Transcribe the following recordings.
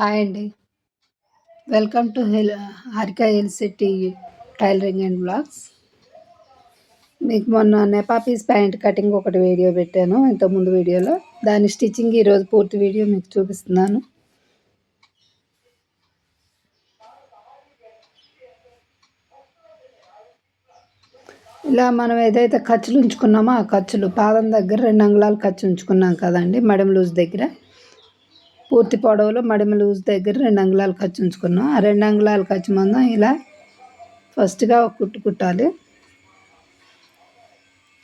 Hi అండి. Welcome to హెల్ హారిక ఎల్సిటీ టైలరింగ్ అండ్ బ్లాగ్స్. మీకు మొన్న నెపాపీస్ ప్యాంట్ కటింగ్ ఒకటి వీడియో పెట్టాను. ఇంతకుముందు వీడియోలో దాని స్టిచ్చింగ్ ఈరోజు పూర్తి వీడియో మీకు చూపిస్తున్నాను. ఇలా మనం ఏదైతే ఖర్చులు ఉంచుకున్నామో ఆ ఖర్చులు పాదం దగ్గర రెండు అంగుళాలు ఖర్చు ఉంచుకున్నాం కదండి మడిమ లూజ్ దగ్గర. పూర్తి పొడవులో మడిమ లూజ్ దగ్గర రెండు అంగుళాలు ఖర్చు ఉంచుకున్నాం. ఆ రెండు అంగుళాలు ఖర్చు మందం ఇలా ఫస్ట్గా ఒక కుట్టు కుట్టాలి.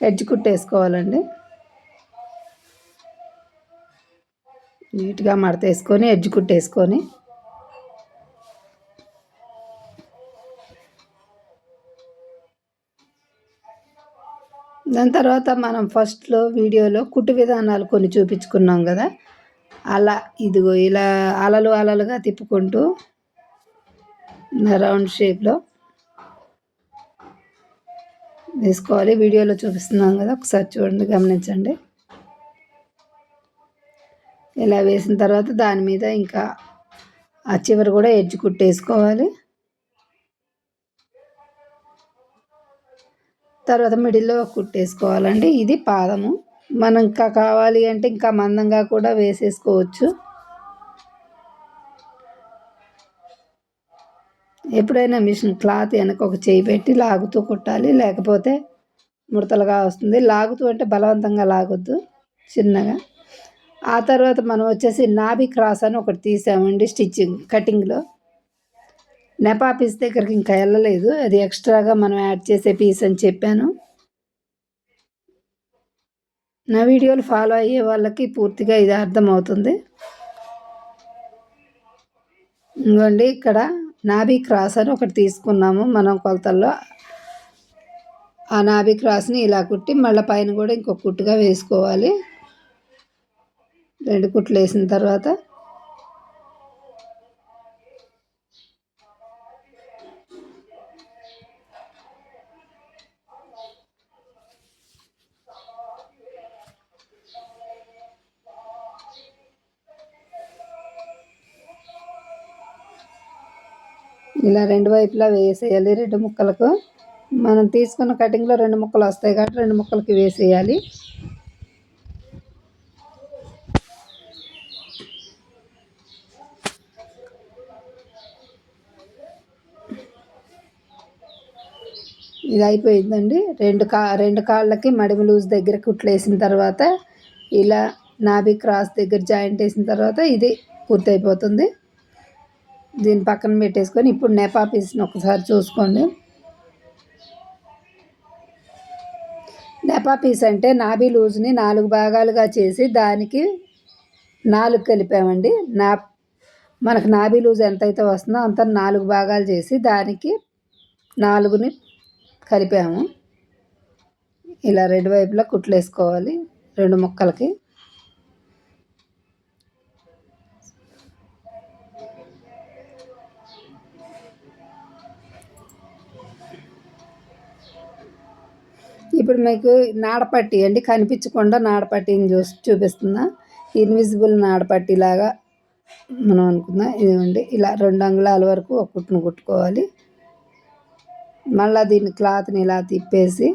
ఎడ్జ్ కుట్టేసుకోవాలండి నీట్గా మడత వేసుకొని ఎడ్జ్ కుట్టేసుకొని దాని తర్వాత మనం ఫస్ట్లో వీడియోలో కుట్టు విధానాలు కొన్ని చూపించుకున్నాం కదా. అలా ఇదిగో ఇలా అలలు అలలుగా తిప్పుకుంటూ రౌండ్ షేప్లో వేసుకోవాలి. వీడియోలో చూపిస్తున్నాం కదా ఒకసారి చూడండి గమనించండి. ఇలా వేసిన తర్వాత దాని మీద ఇంకా ఆ చివరి కూడా ఎడ్జ్ కుట్టేసుకోవాలి. తర్వాత మిడిల్లో కుట్టేసుకోవాలండి. ఇది పాదము. మనం ఇంకా కావాలి అంటే ఇంకా మందంగా కూడా వేసేసుకోవచ్చు. ఎప్పుడైనా మిషన్ క్లాత్ వెనక ఒక చేయి పెట్టి లాగుతూ కుట్టాలి లేకపోతే ముడతలుగా వస్తుంది. లాగుతూ అంటే బలవంతంగా లాగొద్దు చిన్నగా. ఆ తర్వాత మనం వచ్చేసి నాభి క్రాస్ అని ఒకటి తీసామండి స్టిచ్చింగ్ కటింగ్లో. నెపా పీస్ దగ్గరికి ఇంకా వెళ్ళలేదు. అది ఎక్స్ట్రాగా మనం యాడ్ చేసే పీస్ అని చెప్పాను. నా వీడియోలు ఫాలో అయ్యే వాళ్ళకి పూర్తిగా ఇది అర్థమవుతుంది. ఇంకోండి ఇక్కడ నాభి క్రాస్ అని ఒకటి తీసుకున్నాము మనం కొలతల్లో. ఆ నాభి క్రాస్ని ఇలా కుట్టి మళ్ళీ పైన కూడా ఇంకొక కుట్టుగా వేసుకోవాలి. రెండు కుట్లు వేసిన తర్వాత ఇలా రెండు వైపులా వేసేయాలి రెండు ముక్కలకు. మనం తీసుకున్న కటింగ్లో రెండు ముక్కలు వస్తాయి కాబట్టి రెండు ముక్కలకి వేసేయాలి. ఇది అయిపోయిందండి. రెండు కా రెండు కాళ్ళకి మడిమి లూజ్ దగ్గర కుట్లేసిన తర్వాత ఇలా నాభి క్రాస్ దగ్గర జాయింట్ వేసిన తర్వాత ఇది పూర్తయిపోతుంది. దీని పక్కన పెట్టేసుకొని ఇప్పుడు నెపాపీస్ని ఒకసారి చూసుకోండి. నెపా పీస్ అంటే నాభి లూజ్ని నాలుగు భాగాలుగా చేసి దానికి నాలుగు కలిపామండి. నా మనకు నాభి లూజ్ ఎంతైతే వస్తుందో అంత నాలుగు భాగాలు చేసి దానికి నాలుగుని కలిపాము. ఇలా రెండు వైపులా కుట్లు వేసుకోవాలి రెండు ముక్కలకి. ఇప్పుడు మీకు నాడపట్టి అండి కనిపించకుండా నాడపట్టిని చూసి చూపిస్తున్నా. ఇన్విజిబుల్ నాడపట్టి లాగా మనం అనుకుందాం ఇదిగోండి ఇలా రెండు అంగుళాల వరకు ఒక కుట్టును కుట్టుకోవాలి. మళ్ళీ దీన్ని క్లాత్ని ఇలా తిప్పేసి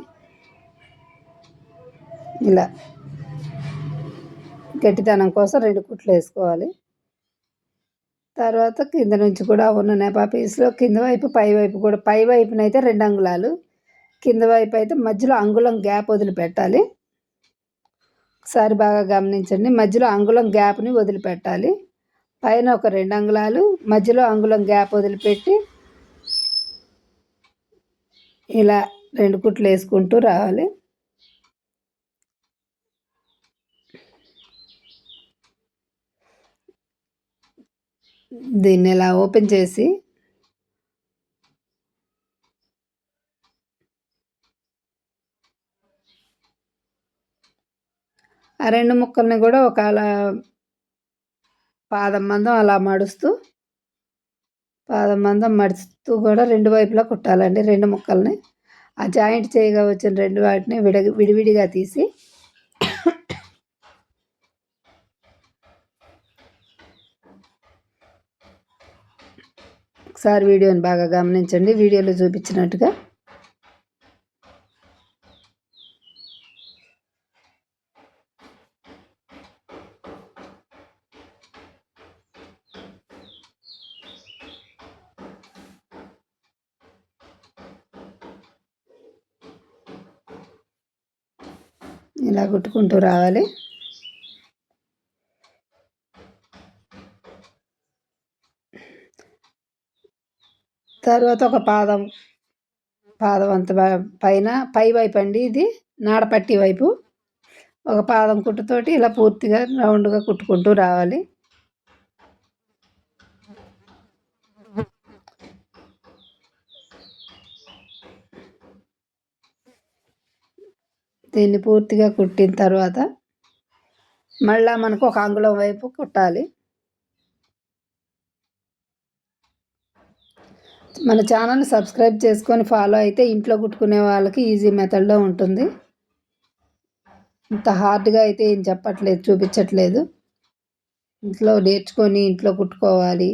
ఇలా గట్టితనం కోసం రెండు కుట్లు వేసుకోవాలి. తర్వాత కింద నుంచి కూడా ఉన్న నెపా పీస్లో కింద వైపు పై వైపు కూడా పై వైపునైతే రెండు అంగుళాలు. కింద వైపు అయితే మధ్యలో అంగుళం గ్యాప్ వదిలిపెట్టాలి. ఒకసారి బాగా గమనించండి. మధ్యలో అంగుళం గ్యాప్ని వదిలిపెట్టాలి. పైన ఒక రెండు అంగుళాలు మధ్యలో అంగుళం గ్యాప్ వదిలిపెట్టి ఇలా రెండు కుట్లు వేసుకుంటూ రావాలి. దీన్ని ఇలా ఓపెన్ చేసి ఆ రెండు ముక్కల్ని కూడా ఒక అలా పాదం మందం అలా మడుస్తూ పాదం మందం మడుస్తూ కూడా రెండు వైపులా కుట్టాలండి రెండు ముక్కల్ని. ఆ జాయింట్ చేయగా వచ్చిన రెండు వాటిని విడ విడివిడిగా తీసి ఒకసారి వీడియోని బాగా గమనించండి. వీడియోలో చూపించినట్టుగా ఇలా కుట్టుకుంటూ రావాలి. తర్వాత ఒక పాదం పాదం అంత పైన పై వైపు అండి ఇది నాడపట్టి వైపు. ఒక పాదం కుట్టుతోటి ఇలా పూర్తిగా రౌండ్గా కుట్టుకుంటూ రావాలి. దీన్ని పూర్తిగా కుట్టిన తర్వాత మళ్ళీ మనకు ఒక అంగుళం వైపు కుట్టాలి. మన ఛానల్ని సబ్స్క్రైబ్ చేసుకొని ఫాలో అయితే ఇంట్లో కుట్టుకునే వాళ్ళకి ఈజీ మెథడ్లో ఉంటుంది. ఇంత హార్డ్గా అయితే ఏం చెప్పట్లేదు చూపించట్లేదు. ఇంట్లో నేర్చుకొని ఇంట్లో కుట్టుకోవాలి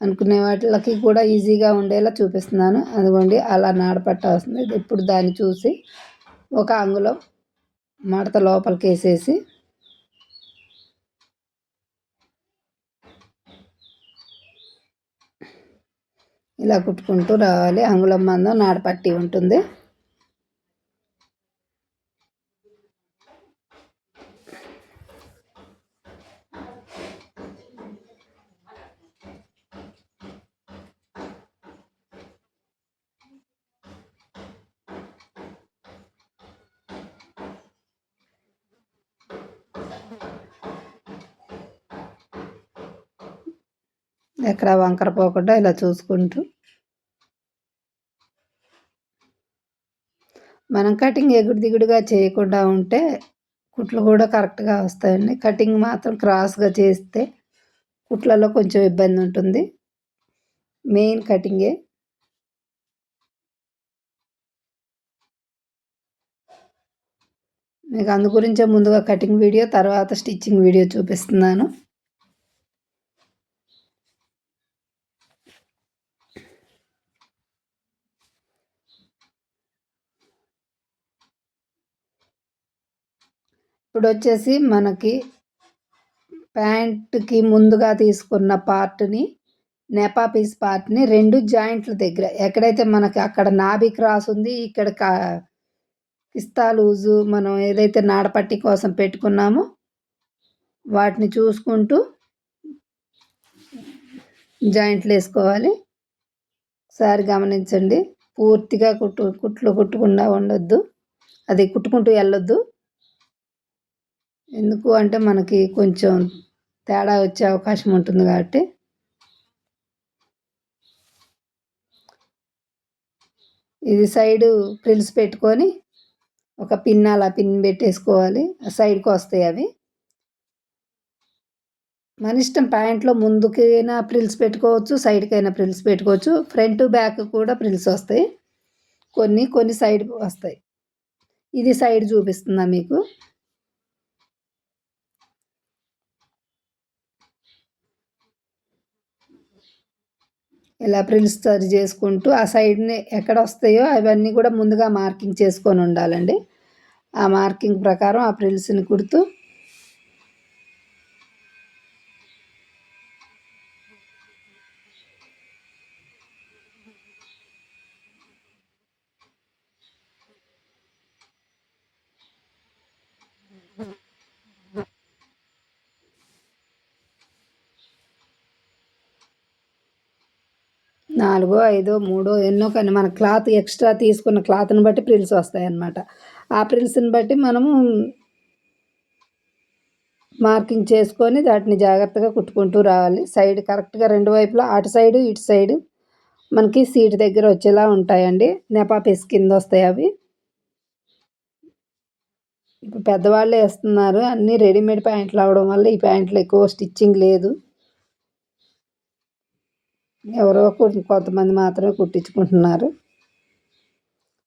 అనుకునే వాటికి కూడా ఈజీగా ఉండేలా చూపిస్తున్నాను. అదిగోండి అలా నాడపట్ట వస్తుంది. ఇప్పుడు దాన్ని చూసి ఒక అంగుళం మడత లోపలికి వేసేసి ఇలా కుట్టుకుంటూ రావాలి. అంగుళం మందం నాడపట్టి ఉంటుంది. ఎక్కడ వంకర పోకుండా ఇలా చూసుకుంటూ. మనం కటింగ్ ఎగుడు దిగుడుగా చేయకుండా ఉంటే కుట్లు కూడా కరెక్ట్గా వస్తాయండి. కటింగ్ మాత్రం క్రాస్గా చేస్తే కుట్లలో కొంచెం ఇబ్బంది ఉంటుంది. మెయిన్ కటింగే. మీకు అందు గురించే ముందుగా కటింగ్ వీడియో తర్వాత స్టిచ్చింగ్ వీడియో చూపిస్తున్నాను. ఇప్పుడు వచ్చేసి మనకి ప్యాంట్కి ముందుగా తీసుకున్న పార్ట్ని నెపా పీస్ పార్ట్ని రెండు జాయింట్ల దగ్గర. ఎక్కడైతే మనకి అక్కడ నాభి క్రాస్ ఉంది ఇక్కడ కిస్తా లూజు మనం ఏదైతే నాడపట్టి కోసం పెట్టుకున్నామో వాటిని చూసుకుంటూ జాయింట్లు వేసుకోవాలి. ఒకసారి గమనించండి. పూర్తిగా కుట్టు కుట్లు కుట్టకుండా ఉండొద్దు. అది కుట్టుకుంటూ వెళ్ళొద్దు. ఎందుకు అంటే మనకి కొంచెం తేడా వచ్చే అవకాశం ఉంటుంది కాబట్టి. ఇది సైడు ప్రిల్స్ పెట్టుకొని ఒక పిన్ అలా పిన్ పెట్టేసుకోవాలి. సైడ్కి వస్తాయి అవి. మన ఇష్టం ప్యాంట్లో ముందుకైనా ప్రిల్స్ పెట్టుకోవచ్చు సైడ్కైనా ప్రిల్స్ పెట్టుకోవచ్చు. ఫ్రంట్ బ్యాక్ కూడా ప్రిల్స్ వస్తాయి. కొన్ని కొన్ని సైడ్ వస్తాయి. ఇది సైడ్ చూపిస్తుందా మీకు? ఇలా ప్రిల్స్ సరి చేసుకుంటూ ఆ సైడ్ని ఎక్కడ వస్తాయో అవన్నీ కూడా ముందుగా మార్కింగ్ చేసుకొని ఉండాలండి. ఆ మార్కింగ్ ప్రకారం ఆ ప్రిల్స్ని కుడుతూ నాలుగో ఐదో మూడో ఎన్నో కానీ మన క్లాత్ ఎక్స్ట్రా తీసుకున్న క్లాత్ని బట్టి ప్రిల్స్ వస్తాయి అన్నమాట ఆ ప్రిల్స్ని బట్టి మనము మార్కింగ్ చేసుకొని వాటిని జాగ్రత్తగా కుట్టుకుంటూ రావాలి. సైడ్ కరెక్ట్గా రెండు వైపులా అటు సైడు ఇటు సైడు మనకి సీట్ దగ్గర వచ్చేలా ఉంటాయండి. నెపాపిస్ కింద వస్తాయి అవి. ఇప్పుడు పెద్దవాళ్ళే వేస్తున్నారు. అన్నీ రెడీమేడ్ ప్యాంట్లు అవడం వల్ల ఈ ప్యాంట్లు ఎక్కువ స్టిచ్చింగ్ లేదు. ఎవరో కొంతమంది మాత్రమే కుట్టించుకుంటున్నారు.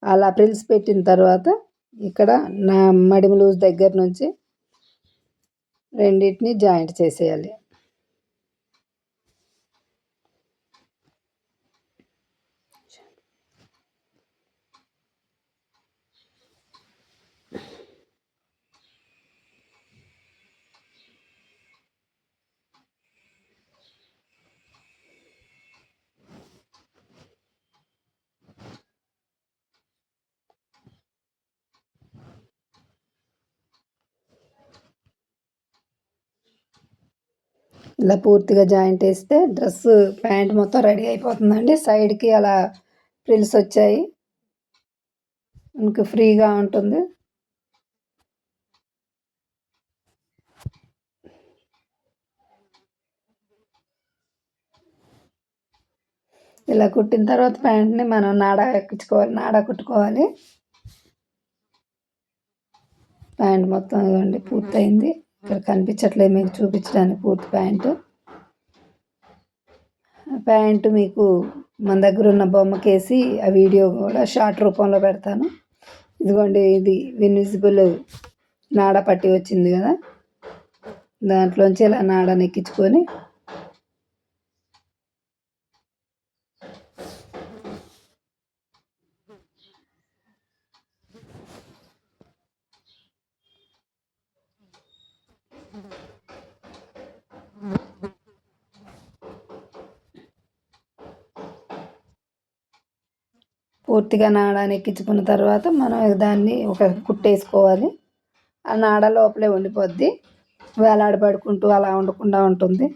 అలా ప్రిల్స్ పెట్టిన తర్వాత ఇక్కడ నా మడిమి లూజ్ దగ్గర నుంచి రెండింటిని జాయింట్ చేసేయాలి. ఇలా పూర్తిగా జాయింట్ వేస్తే డ్రెస్ ప్యాంట్ మొత్తం రెడీ అయిపోతుందండి. సైడ్కి అలా ఫ్రిల్స్ వచ్చాయి. మనకు ఫ్రీగా ఉంటుంది. ఇలా కుట్టిన తర్వాత ప్యాంట్ని మనం నాడా ఎక్కించుకోవాలి నాడా కుట్టుకోవాలి. ప్యాంట్ మొత్తం ఇవ్వండి పూర్తయింది. ఇక్కడ కనిపించట్లేదు మీకు చూపించడానికి పూర్తి ప్యాంటు. ప్యాంటు మీకు మన దగ్గర ఉన్న బొమ్మకేసి ఆ వీడియో కూడా షార్ట్ రూపంలో పెడతాను. ఇదిగోండి ఇది విన్విజిబుల్ నాడ పట్టి వచ్చింది కదా. దాంట్లోంచి ఇలా నాడని ఎక్కించుకొని పూర్తిగా నాడాన్ని ఎక్కించుకున్న తర్వాత మనం దాన్ని ఒక కుట్టేసుకోవాలి ఆ నాడ లోపలే ఉండిపోద్ది. వేలాడబడుకుంటూ అలా ఉండకుండా ఉంటుంది.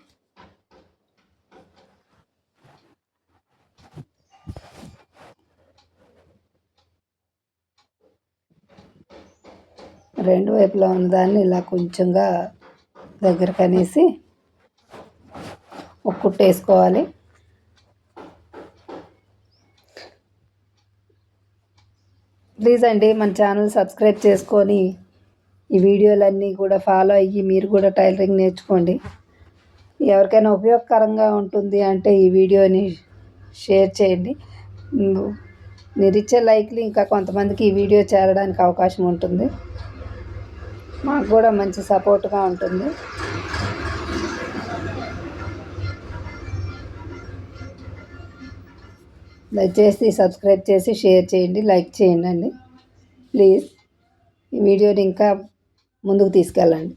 రెండు వైపులా ఉన్నదాన్ని ఇలా కొంచెంగా దగ్గర అనేసి ఒక కుట్టేసుకోవాలి ప్లీజ్ అండి మన ఛానల్ సబ్స్క్రైబ్ చేసుకొని ఈ వీడియోలన్నీ కూడా ఫాలో అయ్యి మీరు కూడా టైలరింగ్ నేర్చుకోండి. ఎవరికైనా ఉపయోగకరంగా ఉంటుంది అంటే ఈ వీడియోని షేర్ చేయండి. మీరిచ్చే లైక్లు ఇంకా కొంతమందికి ఈ వీడియో చేరడానికి అవకాశం ఉంటుంది. మాకు కూడా మంచి సపోర్ట్గా ఉంటుంది. దయచేసి సబ్స్క్రైబ్ చేసి షేర్ చేయండి లైక్ చేయండి అండి. ప్లీజ్ ఈ వీడియోని ఇంకా ముందుకు తీసుకెళ్ళండి.